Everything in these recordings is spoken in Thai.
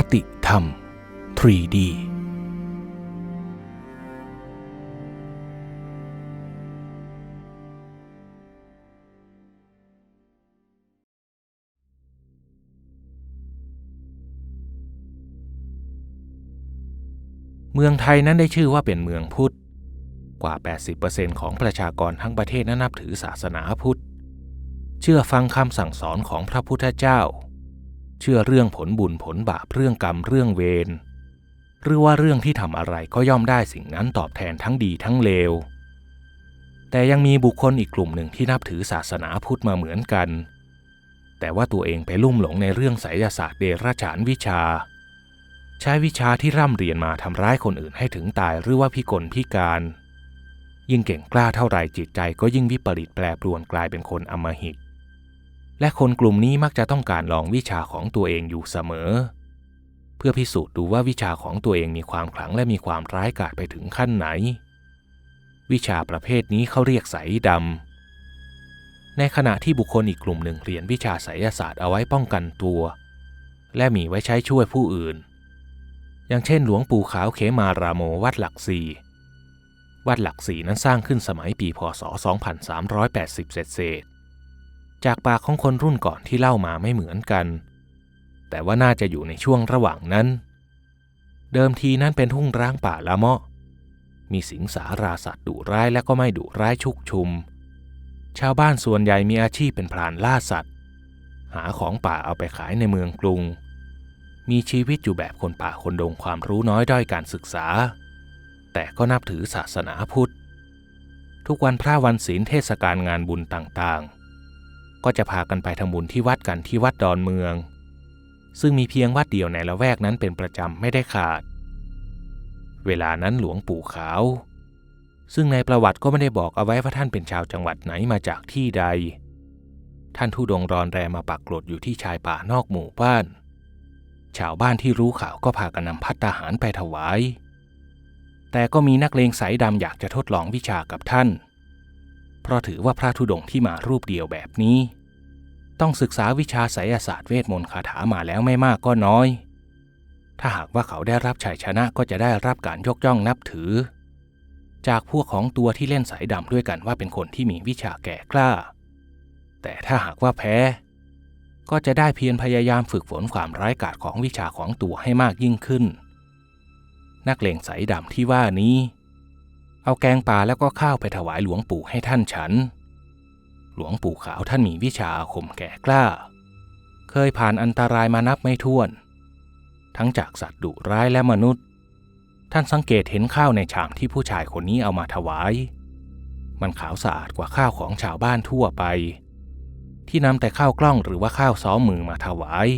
คติธรรม 3D เมืองไทยนั้นได้ชื่อว่าเป็นเมืองพุทธ กว่า 80%ของประชากรทั้งประเทศนั้นนับถือศาสนาพุทธ เชื่อฟังคำสั่งสอนของพระพุทธเจ้า เชื่อเรื่องผลบุญผลบาปเรื่องกรรมเรื่องเวรหรือว่าเรื่องที่ทำอะไรก็ย่อมได้สิ่งนั้นตอบแทนทั้งดีทั้งเลว แต่ยังมีบุคคลอีกกลุ่มหนึ่งที่นับถือศาสนาพุทธมาเหมือนกัน แต่ว่าตัวเองไปลุ่มหลงในเรื่องไสยศาสตร์เดรัจฉานวิชา ใช้วิชาที่ร่ำเรียนมาทำร้ายคนอื่นให้ถึงตายหรือว่าพิกลพิการ ยิ่งเก่งกล้าเท่าไรจิตใจก็ยิ่งวิปริตแปรปรวนกลายเป็นคนอำมหิต และคนกลุ่มนี้มักจะต้องการลองวิชาของตัวเองอยู่เสมอ เพื่อพิสูจน์ดูว่าวิชาของตัวเองมีความขลังและมีความร้ายกาจไปถึงขั้นไหน วิชาประเภทนี้เขาเรียกไสดำในขณะที่บุคคลอีกกลุ่มหนึ่งเรียนวิชาไสยศาสตร์เอาไว้ป้องกันตัว และมีไว้ใช้ช่วยผู้อื่น อย่างเช่น หลวงปู่ขาวเขมารามโมวัดหลักสี่วัดหลักสี่นั้นสร้างขึ้นสมัยปีพศ 2380 เศษ จากปากของคนรุ่นก่อนที่เล่ามาไม่เหมือนกัน แต่ว่าน่าจะอยู่ในช่วงระหว่างนั้น เดิมทีนั้นเป็นทุ่งร้างป่าละเมาะ มีสิงสาราสัตว์ดุร้ายและก็ไม่ดุร้ายชุกชุม ชาวบ้านส่วนใหญ่มีอาชีพเป็นพรานล่าสัตว์ หาของป่าเอาไปขายในเมืองกรุง มีชีวิตอยู่แบบคนป่าคนดงความรู้น้อยด้อยการศึกษา แต่ก็นับถือศาสนาพุทธ ทุกวันพระวันศีลเทศกาลงานบุญต่างๆ ก็จะพากันไปทำบุญที่วัดกันที่วัดดอนเมือง ซึ่งมีเพียงวัดเดียวในละแวกนั้นเป็นประจำไม่ได้ขาด เวลานั้นหลวงปู่ขาว ซึ่งในประวัติก็ไม่ได้บอกเอาไว้ว่าท่านเป็นชาวจังหวัดไหนมาจากที่ใด ท่านทุดงรอนแรมาปักกลดอยู่ที่ชายป่านอกหมู่บ้าน ชาวบ้านที่รู้ข่าวก็พากันนำพัตตาหารไปถวาย แต่ก็มีนักเลงสายดำอยากจะทดลองวิชากับท่าน เพราะถือว่าพระธุดงค์ที่มารูปเดียวแบบนี้ ต้องศึกษาวิชาไสยศาสตร์เวทมนต์คาถามาแล้วไม่มากก็น้อย ถ้าหากว่าเขาได้รับชัยชนะก็จะได้รับการยกย่องนับถือ จากพวกของตัวที่เล่นสายดำด้วยกันว่าเป็นคนที่มีวิชาแก่กล้า แต่ถ้าหากว่าแพ้ ก็จะได้เพียรพยายามฝึกฝนความร้ายกาจของวิชาของตัวให้มากยิ่งขึ้น นักเลงสายดำที่ว่านี้ เอาแกงป่าแล้วก็ข้าวไปถวายหลวงปู่ให้ท่านฉัน หลวงปู่ขาวท่านมีวิชาอาคมแก่กล้า เคยผ่านอันตรายมานับไม่ถ้วน ทั้งจากสัตว์ดุร้ายและมนุษย์ ท่านสังเกตเห็นข้าวในชามที่ผู้ชายคนนี้เอามาถวาย มันขาวสะอาดกว่าข้าวของชาวบ้านทั่วไป ที่นำแต่ข้าวกล้องหรือว่าข้าวซ้อมมือมาถวาย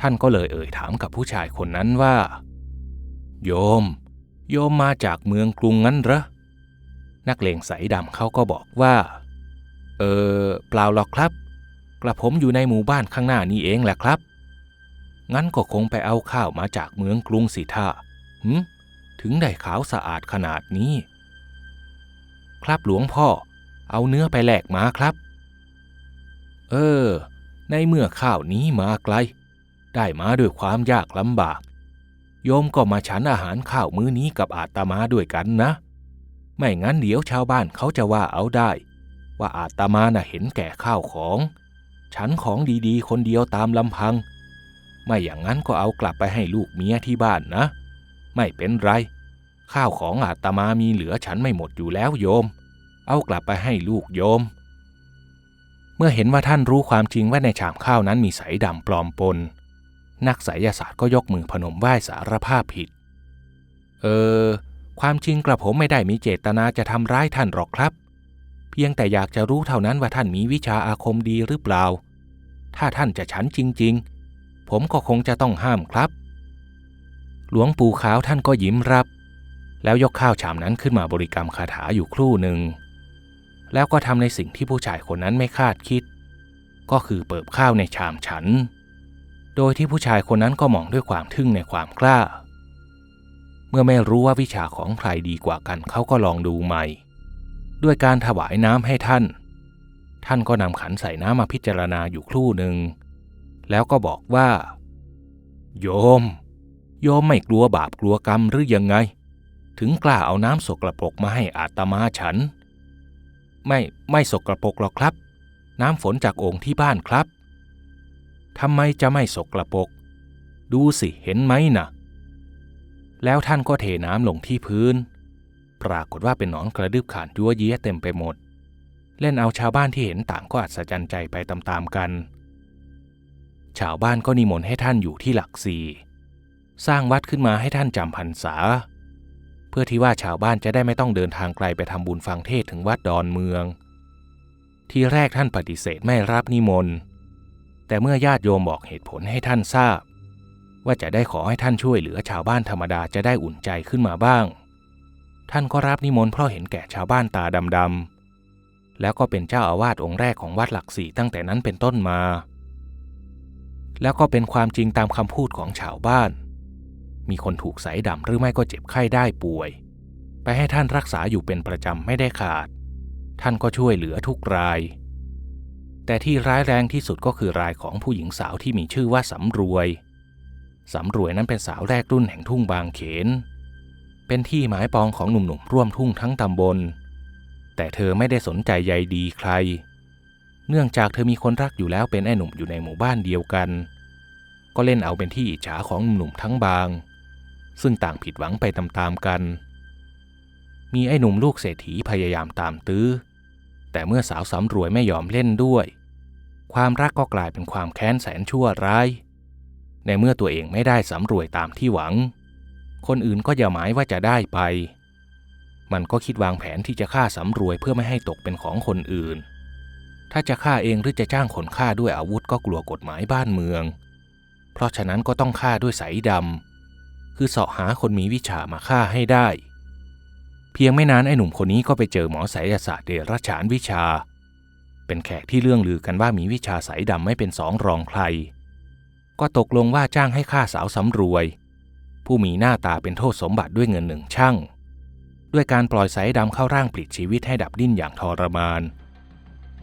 ท่านก็เลยเอ่ยถามกับผู้ชายคนนั้นว่า โยม โยมมาจากเมืองกรุงงั้นเหรอ นักเลงใสดำเขาก็บอกว่า เออเปล่าหรอกครับ กระผมอยู่ในหมู่บ้านข้างหน้านี้เองแหละครับ งั้นก็คงไปเอาข้าวมาจากเมืองกรุงสิท่าหืมถึงได้ขาวสะอาดขนาดนี้ ครับหลวงพ่อ เอาเนื้อไปแลกมาครับ เออ ในเมื่อข้าวนี้มาไกล ได้มาด้วยความยากลำบาก โยมก็มาฉันอาหารข้าวมื้อนี้กับอาตมาด้วยกันนะ ไม่งั้นเดี๋ยวชาวบ้านเขาจะว่าเอาได้ ว่าอาตมาน่ะเห็นแก่ข้าวของ ฉันของดีๆ คนเดียวตามลำพัง ไม่อย่างนั้นก็เอากลับไปให้ลูกเมียที่บ้านนะ ไม่เป็นไร ข้าวของอาตมามีเหลือฉันไม่หมดอยู่แล้วโยม เอากลับไปให้ลูกโยม เมื่อเห็นว่าท่านรู้ความจริงว่าในชามข้าวนั้นมีสายดำปลอมปน นักไสยศาสตร์ก็ยกมือพนมไหว้สารภาพผิด เออ ความจริงกระผมไม่ได้มีเจตนาจะทำร้ายท่านหรอกครับ เพียงแต่อยากจะรู้เท่านั้นว่าท่านมีวิชาอาคมดีหรือเปล่า ถ้าท่านจะฉันจริง ๆ ผมก็คงจะต้องห้ามครับ หลวงปู่ขาวท่านก็ยิ้มรับ แล้วยกข้าวชามนั้นขึ้นมาบริกรรมคาถาอยู่ครู่หนึ่ง แล้วก็ทำในสิ่งที่ผู้ชายคนนั้นไม่คาดคิด ก็คือเปิบข้าวในชามฉัน โดยที่ผู้ชายคนนั้นก็มองด้วยความทึ่งในความกล้า เมื่อไม่รู้ว่าวิชาของใครดีกว่ากันเขาก็ลองดูใหม่ ด้วยการถวายน้ำให้ท่าน ท่านก็นำขันใส่น้ำมาพิจารณาอยู่ครู่หนึ่ง แล้วก็บอกว่า โยม โยมไม่กลัวบาปกลัวกรรมหรือยังไง ถึงกล้าเอาน้ำสกรปรกมาให้อาตมาฉัน ไม่ไม่สกรปรกหรอกครับ น้ำฝนจากโอ่งที่บ้านครับ ทำไมจะไม่สกระปก ดูสิเห็นไหมนะแล้วท่านก็เทน้ำลงที่พื้น ปรากฏว่าเป็นหนอนกระดึบขานยั่วเยี้ยเต็มไปหมด เล่นเอาชาวบ้านที่เห็นต่างก็อัศจรรย์ใจไปตามๆกัน ชาวบ้านก็นิมนต์ให้ท่านอยู่ที่หลักสี่สร้างวัดขึ้นมาให้ท่านจำพรรษา เพื่อที่ว่าชาวบ้านจะได้ไม่ต้องเดินทางไกลไปทำบุญฟังเทศถึงวัดดอนเมือง ที่แรกท่านปฏิเสธไม่รับนิมนต์ แต่เมื่อญาติโยมบอกเหตุผลให้ท่านทราบ ว่าจะได้ขอให้ท่านช่วยเหลือชาวบ้านธรรมดาจะได้อุ่นใจขึ้นมาบ้าง ท่านก็รับนิมนต์เพราะเห็นแก่ชาวบ้านตาดำๆแล้วก็เป็นเจ้าอาวาสองค์แรกของวัดหลักสี่ตั้งแต่นั้นเป็นต้นมา แล้วก็เป็นความจริงตามคำพูดของชาวบ้าน มีคนถูกสายดำหรือไม่ก็เจ็บไข้ได้ป่วย ไปให้ท่านรักษาอยู่เป็นประจำไม่ได้ขาด ท่านก็ช่วยเหลือทุกราย แต่ที่ร้ายแรงที่สุดก็คือรายของผู้หญิงสาวที่มีชื่อว่าสำรวยสำรวยนั้นเป็นสาวแรกรุ่นแห่งทุ่งบางเขน เป็นที่หมายปองของหนุ่มๆร่วมทุ่งทั้งตำบล แต่เธอไม่ได้สนใจใยดีใคร เนื่องจากเธอมีคนรักอยู่แล้วเป็นไอ้หนุ่มอยู่ในหมู่บ้านเดียวกัน ก็เล่นเอาเป็นที่อิจฉาของหนุ่มๆทั้งบาง ซึ่งต่างผิดหวังไปตามๆกัน มีไอ้หนุ่มลูกเศรษฐีพยายามตามตื้อ แต่เมื่อสาวสำรวยไม่ยอมเล่นด้วย ความรักก็กลายเป็นความแค้นแสนชั่วร้าย ในเมื่อตัวเองไม่ได้สำรวยตามที่หวัง คนอื่นก็อย่าหมายว่าจะได้ไป มันก็คิดวางแผนที่จะฆ่าสำรวยเพื่อไม่ให้ตกเป็นของคนอื่น ถ้าจะฆ่าเองหรือจะจ้างคนฆ่าด้วยอาวุธก็กลัวกฎหมายบ้านเมือง เพราะฉะนั้นก็ต้องฆ่าด้วยสายดำคือเสาะหาคนมีวิชามาฆ่าให้ได้ เพียงไม่นานไอ้หนุ่มคนนี้ก็ไปเจอหมอไสยศาสตร์เดรัจฉานวิชา เป็นแขกที่เรื่องลือกันว่ามีวิชาสายดำไม่เป็นสองรองใคร ก็ตกลงว่าจ้างให้ฆ่าสาวสำรวย ผู้มีหน้าตาเป็นโทษสมบัติด้วยเงินหนึ่งช่างด้วยการปล่อยสายดำเข้าร่างปลิดชีวิตให้ดับดิ้นอย่างทรมาน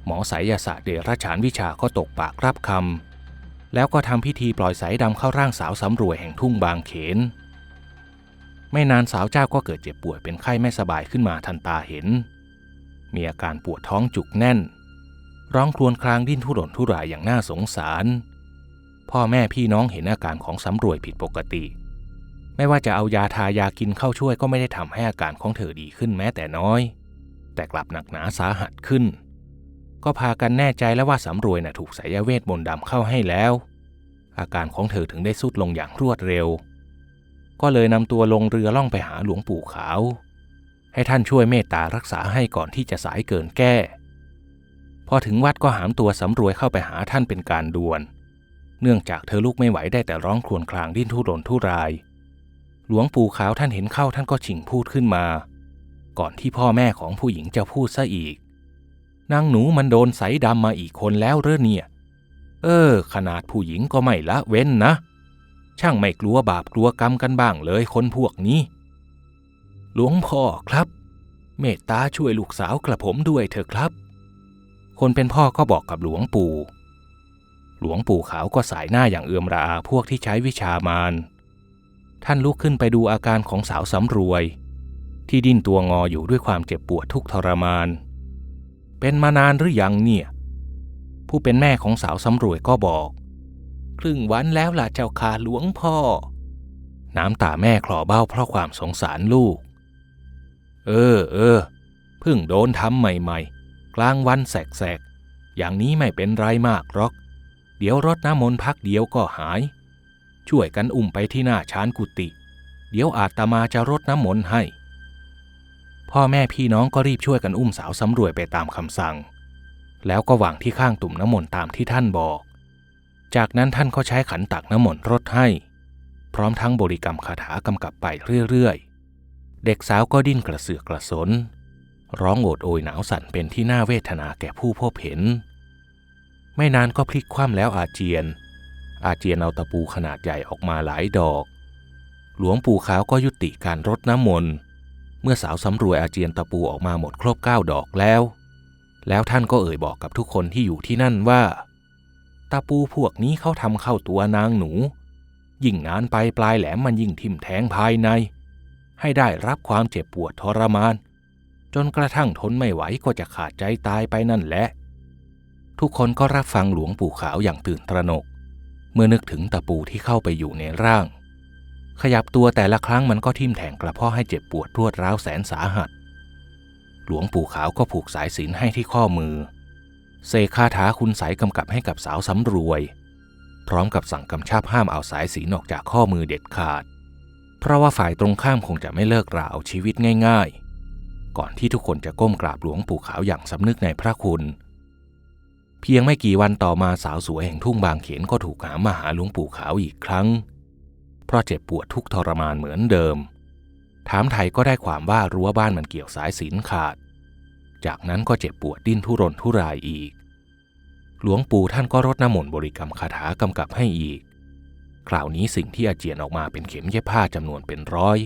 หมอไสยศาสตร์เดรัจฉานวิชาก็ตกปากรับคำแล้วก็ทำพิธีปล่อยสายดำเข้าร่างสาวสำรวยแห่งทุ่งบางเขน ไม่นานสาวเจ้าก็เกิดเจ็บป่วยเป็นไข้ไม่สบายขึ้นมาทันตาเห็น มีอาการปวดท้องจุกแน่น ร้องครวญครางดิ้นทุรนทุรายอย่างน่าสงสาร พ่อแม่พี่น้องเห็นอาการของสำรวยผิดปกติ ไม่ว่าจะเอายาทายากินเข้าช่วยก็ไม่ได้ทำให้อาการของเธอดีขึ้นแม้แต่น้อย แต่กลับหนักหนาสาหัสขึ้น ก็พากันแน่ใจแล้วว่าสำรวยน่ะถูกสายเวทมนต์ดำเข้าให้แล้ว อาการของเธอถึงได้สุดลงอย่างรวดเร็ว ก็เลยนำตัวลงเรือล่องไปหาหลวงปู่ขาว ให้ท่านช่วยเมตตารักษาให้ก่อนที่จะสายเกินแก้ พอถึงวัดก็หามตัวสำรวยเข้าไปหาท่านเป็นการด่วน เนื่องจากเธอลุกไม่ไหวได้แต่ร้องครวญครางดิ้นทุรนทุราย หลวงปู่ขาวท่านเห็นเข้าท่านก็ฉิงพูดขึ้นมา ก่อนที่พ่อแม่ของผู้หญิงจะพูดซะอีก นางหนูมันโดนใสดำมาอีกคนแล้วเรอเนี่ย เออ ขนาดผู้หญิงก็ไม่ละเว้นนะ ช่างไม่กลัวบาปกลัวกรรมกันบ้างเลยคนพวกนี้ หลวงพ่อครับ เมตตาช่วยลูกสาวกระผมด้วยเถอะครับ คนเป็นพ่อก็บอกกับหลวงปู่ หลวงปู่ขาวก็สายหน้าอย่างเอื่อมระอาพวกที่ใช้วิชามารท่านลุกขึ้นไปดูอาการของสาวสำรวย ที่ดิ้นตัวงออยู่ด้วยความเจ็บปวดทุกทรมาน เป็นมานานหรือยังเนี่ย ผู้เป็นแม่ของสาวสำรวยก็บอก ครึ่งวันแล้วล่ะเจ้าค่ะหลวงพ่อ น้ำตาแม่คลอเบ้าเพราะความสงสารลูก เออเออเพิ่งโดนทำใหม่ๆ กลางวันแสกๆ อย่างนี้ไม่เป็นไรมากหรอก เดี๋ยวรดน้ำมนต์พักเดียวก็หาย ช่วยกันอุ้มไปที่หน้าชานกุฏิเดี๋ยวอาตมาจะรดน้ำมนต์ให้ พ่อแม่พี่น้องก็รีบช่วยกันอุ้มสาวสำรวยไปตามคำสั่ง แล้วก็วางที่ข้างตุ่มน้ำมนต์ตามที่ท่านบอก จากนั้นท่านก็ใช้ขันตักน้ำมนต์รดให้ พร้อมทั้งบริกรรมคาถากำกับไปเรื่อยๆ เด็กสาวก็ดิ้นกระเสือกกระสน ร้องโอดโอยหนาวสั่นเป็นที่น่าเวทนาแก่ผู้พบเห็น ไม่นานก็พลิกคว่ำแล้วอาเจียน อาเจียนเอาตะปูขนาดใหญ่ออกมาหลายดอก หลวงปู่ขาวก็ยุติการรดน้ำมนต์เมื่อสาวสำรวยอาเจียนตะปูออกมาหมดครบเก้าดอกแล้ว แล้วท่านก็เอ่ยบอกกับทุกคนที่อยู่ที่นั่นว่า ตะปูพวกนี้เขาทำเข้าตัวนางหนู ยิ่งนานไปปลายแหลมมันยิ่งทิ่มแทงภายใน ให้ได้รับความเจ็บปวดทรมาน จนกระทั่งทนไม่ไหวก็จะขาดใจตายไปนั่นแหละ ทุกคนก็รับฟังหลวงปู่ขาวอย่างตื่นตระหนก เมื่อนึกถึงตะปูที่เข้าไปอยู่ในร่าง ขยับตัวแต่ละครั้งมันก็ทิ่มแทงกระเพาะให้เจ็บปวดรวดร้าวแสนสาหัส หลวงปู่ขาวก็ผูกสายสิญจนให้ที่ข้อมือ เสกคาถาคุณสายกำกับให้กับสาวสำรวย พร้อมกับสั่งกำชับห้ามเอาสายสีนออกจากข้อมือเด็ดขาด เพราะว่าฝ่ายตรงข้ามคงจะไม่เลิกราเอาชีวิตง่าย ๆ ก่อนที่ทุกคนจะก้มกราบหลวงปู่ขาวอย่างสำนึกในพระคุณ เพียงไม่กี่วันต่อมาสาวสวยแห่งทุ่งบางเขนก็ถูกหามาหาหลวงปู่ขาวอีกครั้ง เพราะเจ็บปวดทุกทรมานเหมือนเดิม ถามไทยก็ได้ความว่ารั้วบ้านมันเกี่ยวสายสินขาด จากนั้นก็เจ็บปวดดิ้นทุรนทุรายอีก หลวงปู่ท่านก็รดน้ำมนต์บริกรรมคาถากำกับให้อีก คราวนี้สิ่งที่อาเจียนออกมาเป็นเข็มเย็บผ้าจำนวนเป็นร้อย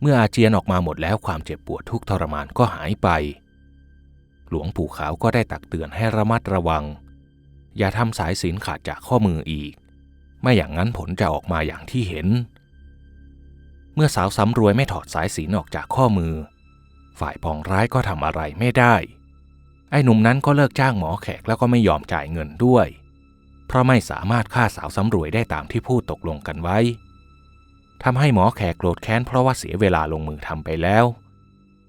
เมื่ออาเจียนออกมาหมดแล้วความเจ็บปวดทุกทรมานก็หายไป หลวงปู่ขาวก็ได้ตักเตือนให้ระมัดระวัง อย่าทำสายสินขาดจากข้อมืออีก ไม่อย่างนั้นผลจะออกมาอย่างที่เห็น เมื่อสาวสำรวยไม่ถอดสายสินออกจากข้อมือ ฝ่ายปองร้ายก็ทำอะไรไม่ได้ ไอ้หนุ่มนั้นก็เลิกจ้างหมอแขกแล้วก็ไม่ยอมจ่ายเงินด้วย เพราะไม่สามารถฆ่าสาวสำรวยได้ตามที่พูดตกลงกันไว้ทำให้หมอแขกโกรธแค้นเพราะว่าเสียเวลาลงมือทำไปแล้ว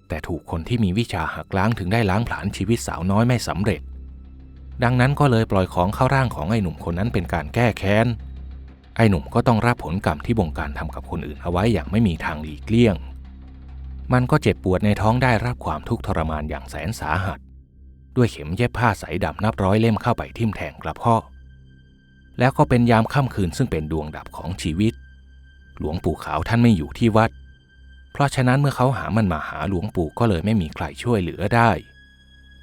แต่ถูกคนที่มีวิชาหักล้างถึงได้ล้างผลาญชีวิตสาวน้อยไม่สำเร็จ ดังนั้นก็เลยปล่อยของเข้าร่างของไอ้หนุ่มคนนั้นเป็นการแก้แค้น ไอ้หนุ่มก็ต้องรับผลกรรมที่บงการทำกับคนอื่นเอาไว้อย่างไม่มีทางหลีกเลี่ยง มันก็เจ็บปวดในท้องได้รับความทุกข์ทรมานอย่างแสนสาหัส ด้วยเข็มเย็บผ้าสายดำนับร้อยเล่มเข้าไปทิ่มแทงกระเพาะแล้วก็เป็นยามค่ำคืนซึ่งเป็นดวงดับของชีวิต หลวงปู่ขาวท่านไม่อยู่ที่วัด เพราะฉะนั้นเมื่อเขาหามันมาหาหลวงปู่ก็เลยไม่มีใครช่วยเหลือได้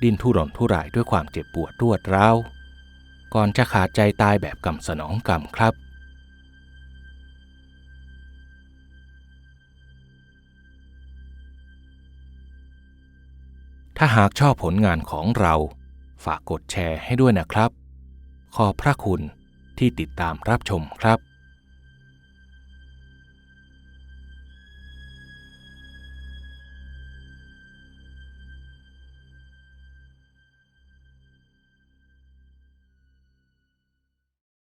ดิ้นทุรนทุรายด้วยความเจ็บปวดรวดร้าวก่อนจะขาดใจตายแบบกำสนองกรรมครับ ถ้าหากชอบผลงานของเรา ฝากกดแชร์ให้ด้วยนะครับ ขอบพระคุณที่ติดตามรับชมครับ